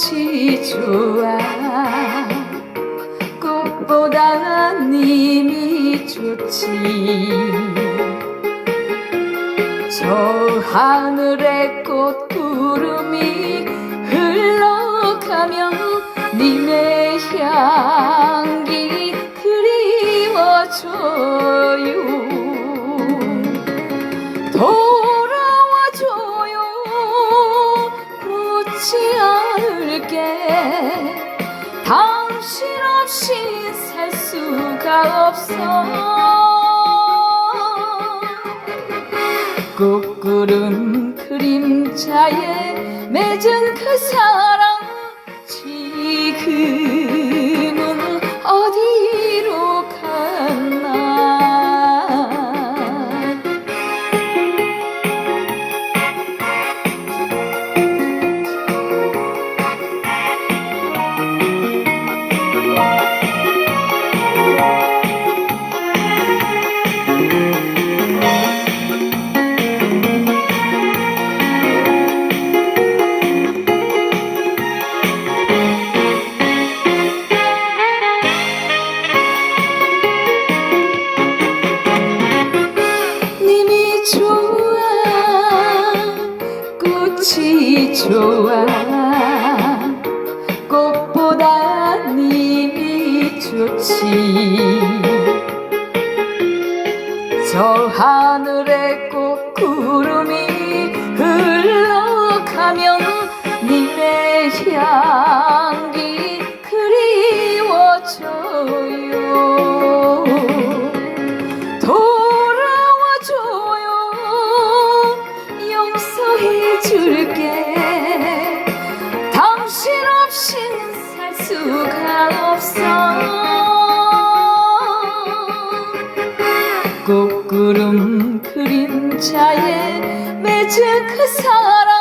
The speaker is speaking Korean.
꽃이 좋아 꽃보다 님이 좋지. 저 하늘의 꽃구름이 흘러가며 님의 향기 그리워져요. 돌아와줘요. 꽃이 않을게 당신 없이 살 수가 없어. 꽃구름 그림자에 맺은 그 사랑 지금 좋아. 꽃보다 님이 좋지. 저 하늘의 꽃구름이 흘러가면 님의 향 꽃구름 그림자에 맺은 그 사랑